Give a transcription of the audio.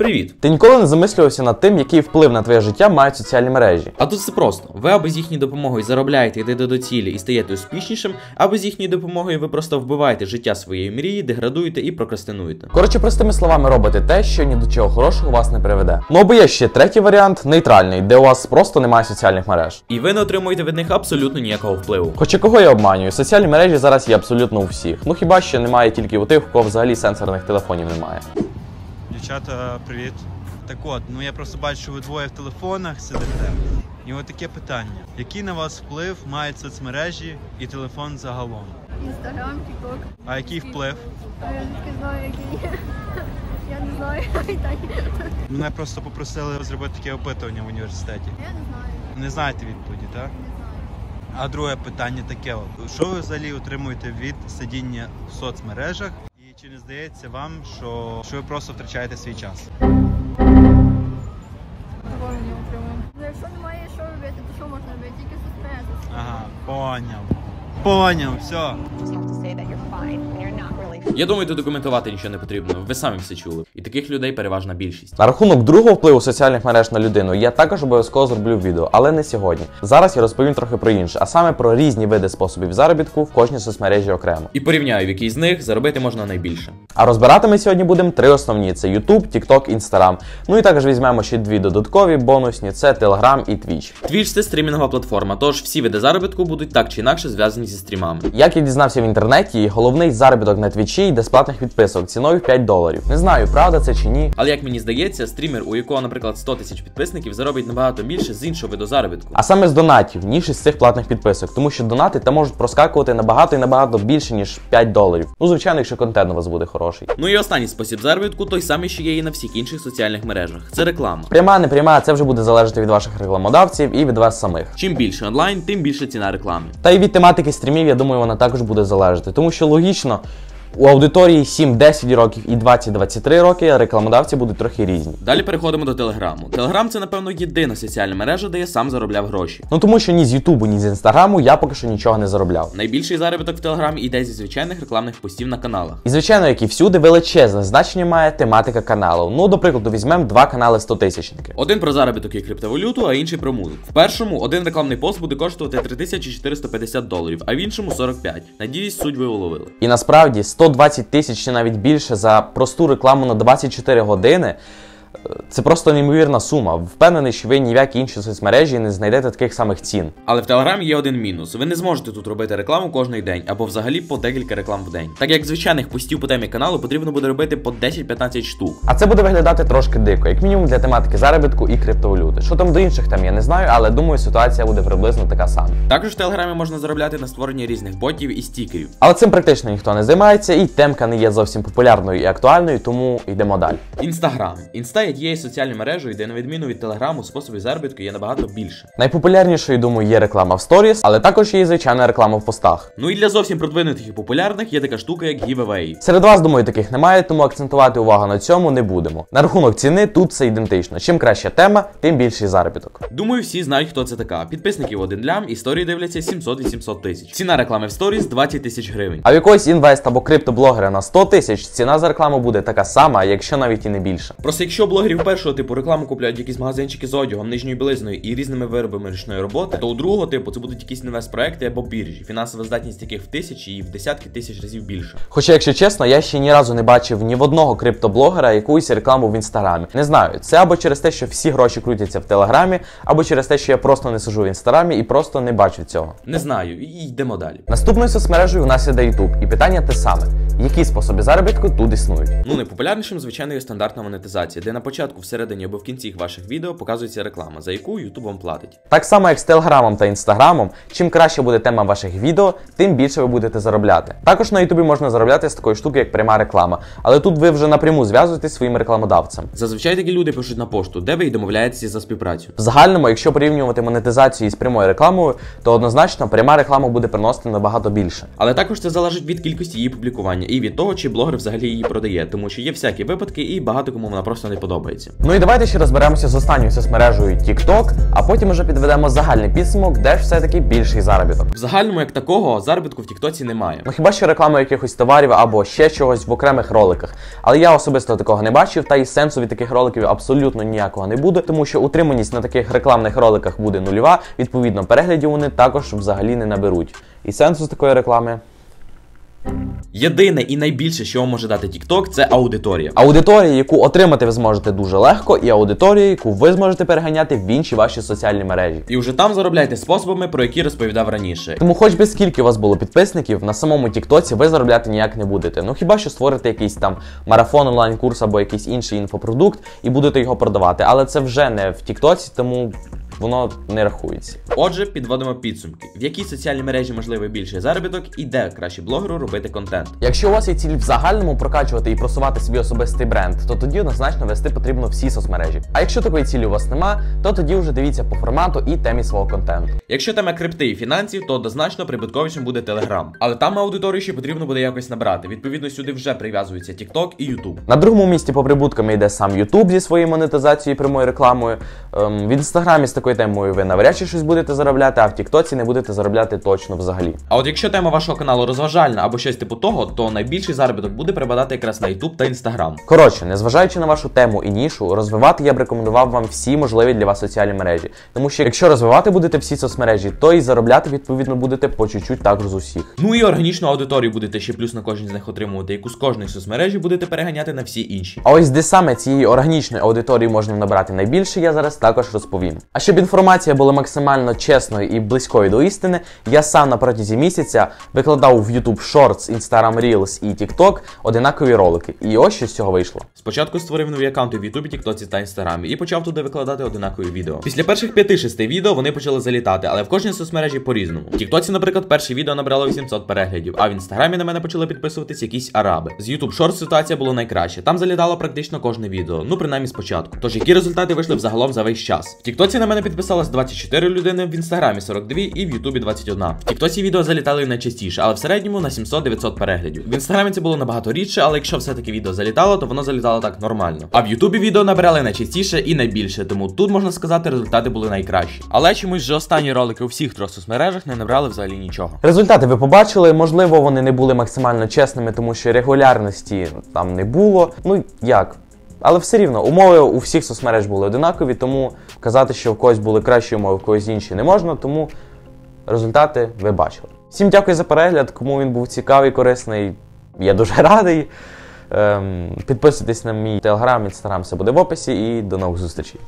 Привіт! Ти ніколи не замислювався над тим, який вплив на твоє життя мають соціальні мережі. А тут все просто. Ви або з їхньою допомогою заробляєте, йдете до цілі і стаєте успішнішим, або з їхньою допомогою ви просто вбиваєте життя своєї мрії, деградуєте і прокрастинуєте. Коротше, простими словами, робите те, що ні до чого хорошого вас не приведе. Ну або є ще третій варіант нейтральний, де у вас просто немає соціальних мереж. І ви не отримуєте від них абсолютно ніякого впливу. Хоча кого я обманюю, соціальні мережі зараз є абсолютно у всіх. Ну хіба що немає тільки у тих, у кого взагалі сенсорних телефонів немає. Дівчата, привіт. Так от, ну я просто бачу, що ви двоє в телефонах сидите. І от таке питання: який на вас вплив мають соцмережі і телефон загалом? Інстаграм, Тікток. А який вплив? Я не знаю, який. Я не знаю. Мене просто попросили зробити таке опитування в університеті. Я не знаю. Не знаєте відповіді, так? Не знаю. А друге питання таке: що ви взагалі отримуєте від сидіння в соцмережах? Чи не здається вам, що, що ви просто втрачаєте свій час? Ну якщо немає що робити, то що можна робити? Тільки зустрітися. Ага, поняв. Поняв, все. Я думаю, тут документувати нічого не потрібно. Ви самі все чули. І таких людей переважна більшість. На рахунок другого впливу соціальних мереж на людину я також обов'язково зроблю відео, але не сьогодні. Зараз я розповім трохи про інше, а саме про різні види способів заробітку в кожній соцмережі окремо. І порівняю, в якій з них заробити можна найбільше. А розбирати ми сьогодні будемо три основні: це YouTube, TikTok, Instagram. Ну і також візьмемо ще дві додаткові бонусні: це Telegram і Twitch. Twitch – це стрімінгова платформа, тож всі види заробітку будуть так чи інакше зв'язані зі стрімами. Як я дізнався в інтернеті, головний заробіток на твічі йде з платних підписок ціною 5 доларів. Не знаю, правда це чи ні. Але як мені здається, стрімер, у якого, наприклад, 100 тисяч підписників, заробить набагато більше з іншого виду заробітку. А саме з донатів, ніж із цих платних підписок, тому що донати там можуть проскакувати набагато і набагато більше, ніж 5 доларів. Ну, звичайно, якщо контент у вас буде хороший. Ну і останній спосіб заробітку той самий, що є і на всіх інших соціальних мережах. Це реклама. Пряма, не пряма, це вже буде залежати від ваших рекламодавців і від вас самих. Чим більше онлайн, тим більше ціна реклами. Та й від тематики стрімів, я думаю, вона також буде залежати, тому що логічно. У аудиторії 7-10 років і 20-23 роки рекламодавці будуть трохи різні. Далі переходимо до Телеграму. Телеграм це, напевно, єдина соціальна мережа, де я сам заробляв гроші. Ну тому що ні з Ютубу, ні з Інстаграму я поки що нічого не заробляв. Найбільший заробіток в Телеграмі йде зі звичайних рекламних постів на каналах. І звичайно, як і всюди, величезне значення має тематика каналу. Ну, до прикладу, візьмемо два канали 100 тисячники. Один про заробіток і криптовалюту, а інший про музику. В першому один рекламний пост буде коштувати 3450 доларів, а в іншому 45. Надіюсь, суть ви уловили. І насправді 120 тисяч чи навіть більше за просту рекламу на 24 години. Це просто неймовірна сума. Впевнений, що ви ні в якій іншій соцмережі не знайдете таких самих цін. Але в Телеграмі є один мінус: ви не зможете тут робити рекламу кожний день або взагалі по декілька реклам в день. Так як звичайних постів по темі каналу потрібно буде робити по 10-15 штук. А це буде виглядати трошки дико, як мінімум для тематики заробітку і криптовалюти. Що там до інших тем, я не знаю, але думаю, ситуація буде приблизно така сама. Також в Телеграмі можна заробляти на створенні різних ботів і стікерів. Але цим практично ніхто не займається, і темка не є зовсім популярною і актуальною, тому йдемо далі. Інстаграм. Інста є соціальною мережею, де на відміну від Телеграму способів заробітку є набагато більше. Найпопулярнішою, думаю, є реклама в сторіс, але також є і звичайна реклама в постах. Ну і для зовсім продвинутих і популярних є така штука, як giveaway. Серед вас, думаю, таких немає, тому акцентувати увагу на цьому не будемо. На рахунок ціни тут все ідентично. Чим краща тема, тим більший заробіток. Думаю, всі знають, хто це така. Підписників один лям, історії дивляться 700 і 700 тисяч. Ціна реклами в сторіс 20 тисяч гривень. А в якогось інвест або криптоблогера на 100 тисяч ціна за рекламу буде така сама, якщо навіть і не більша. Просто якщо блогерів першого типу рекламу купляють якісь магазинчики з одягом, нижньою білизною і різними виробами ручної роботи, то у другого типу це будуть якісь інвестпроекти або біржі. Фінансова здатність яких в тисячі і в десятки тисяч разів більше. Хоча, якщо чесно, я ще ні разу не бачив ні в одного криптоблогера якусь рекламу в інстаграмі. Не знаю, це або через те, що всі гроші крутяться в телеграмі, або через те, що я просто не сижу в інстаграмі і просто не бачу цього. Не знаю, і йдемо далі. Наступною соцмережею у нас іде YouTube, і питання те саме: які способи заробітку тут існують? Ну, найпопулярнішим, звичайно, є стандартна монетизація, де на початку, всередині або в кінці ваших відео показується реклама, за яку YouTube вам платить. Так само, як з Телеграмом та Інстаграмом, чим краще буде тема ваших відео, тим більше ви будете заробляти. Також на Ютубі можна заробляти з такої штуки, як пряма реклама, але тут ви вже напряму зв'язуєтесь зі своїм рекламодавцем. Зазвичай такі люди пишуть на пошту, де ви й домовляєтеся за співпрацю. В загальному, якщо порівнювати монетизацію із прямою рекламою, то однозначно пряма реклама буде приносити набагато більше. Але також це залежить від кількості її публікування і від того, чи блогер взагалі її продає, тому що є всякі випадки, і багато кому вона просто не подобається. Ну і давайте ще розберемося з останньою соцмережею TikTok, а потім уже підведемо загальний підсумок, де ж все-таки більший заробіток. В загальному, як такого, заробітку в Тіктоці немає. Ну хіба що реклама якихось товарів або ще чогось в окремих роликах. Але я особисто такого не бачив, та й сенсу від таких роликів абсолютно ніякого не буде, тому що утриманість на таких рекламних роликах буде нульова. Відповідно, переглядів вони також взагалі не наберуть. І сенсу з такої реклами. Єдине і найбільше, що вам може дати TikTok, це аудиторія. Аудиторія, яку отримати ви зможете дуже легко, і аудиторія, яку ви зможете переганяти в інші ваші соціальні мережі. І вже там заробляйте способами, про які розповідав раніше. Тому, хоч би скільки у вас було підписників, на самому Тіктоці ви заробляти ніяк не будете. Ну хіба що створите якийсь там марафон онлайн-курс або якийсь інший інфопродукт і будете його продавати. Але це вже не в Тіктоці, тому воно не рахується. Отже, підводимо підсумки. В якій соціальній мережі можливий більший заробіток і де краще блогеру робити контент. Якщо у вас є ціль в загальному прокачувати і просувати свій особистий бренд, то тоді однозначно вести потрібно всі соцмережі. А якщо такої цілі у вас нема, то тоді вже дивіться по формату і темі свого контенту. Якщо тема крипти і фінансів, то однозначно прибутковішим буде Telegram. Але там аудиторію ще потрібно буде якось набрати. Відповідно, сюди вже прив'язуються TikTok і YouTube. На другому місці по прибуткам йде сам YouTube зі своєю монетизацією і прямою рекламою. Ем, в інстаграмі з такою темою ви навряд чи щось будете заробляти, а в Тіктоці не будете заробляти точно взагалі. А от якщо тема вашого каналу розважальна або щось типу того, то найбільший заробіток буде припадати якраз на YouTube та Instagram. Коротше, незважаючи на вашу тему і нішу, розвивати я б рекомендував вам всі можливі для вас соціальні мережі. Тому що якщо розвивати будете всі соцмережі, то і заробляти відповідно будете по чуть-чуть також з усіх. Ну і органічну аудиторію будете ще плюс на кожній з них отримувати, яку з кожної соцмережі будете переганяти на всі інші. А ось де саме цієї органічної аудиторії можна набрати найбільше, я зараз також розповім. А щоб інформація була максимально чесною і близькою до істини, я сам на протязі місяця викладав в YouTube Shorts, Instagram Reels і TikTok одинакові ролики. І ось що з цього вийшло. Спочатку створив нові аккаунти в Ютубі, Тіктоці та Інстаграмі і почав туди викладати одинакові відео. Після перших 5-6 відео вони почали залітати, але в кожній соцмережі по-різному. В Тіктоці, наприклад, перше відео набрало 800 переглядів, а в інстаграмі на мене почали підписуватись якісь араби. З YouTube Shorts ситуація була найкраще. Там залітало практично кожне відео, ну принаймні спочатку. Тож які результати вийшли взагалом за весь час? В Тіктоці на мене підписалось 24 людини, в інстаграмі 42 і в Ютубі 21. В Тіктоці відео залітали найчастіше, але в середньому на 700-900 переглядів. В інстаграмі це було набагато рідше, але якщо все-таки відео залітало, то воно залітало так нормально. А в Ютубі відео набирали найчастіше і найбільше, тому тут можна сказати, результати були найкращі. Але чомусь вже останні ролики у всіх трьох соцмережах не набрали взагалі нічого. Результати ви побачили, можливо, вони не були максимально чесними, тому що регулярності там не було. Ну як? Але все рівно умови у всіх соцмереж були одинакові, тому казати, що в когось були кращі умови, в когось інші не можна, тому результати ви бачили. Всім дякую за перегляд, кому він був цікавий, корисний. Я дуже радий. Ем, підписуйтесь на мій телеграм, інстаграм, все буде в описі і до нових зустрічей.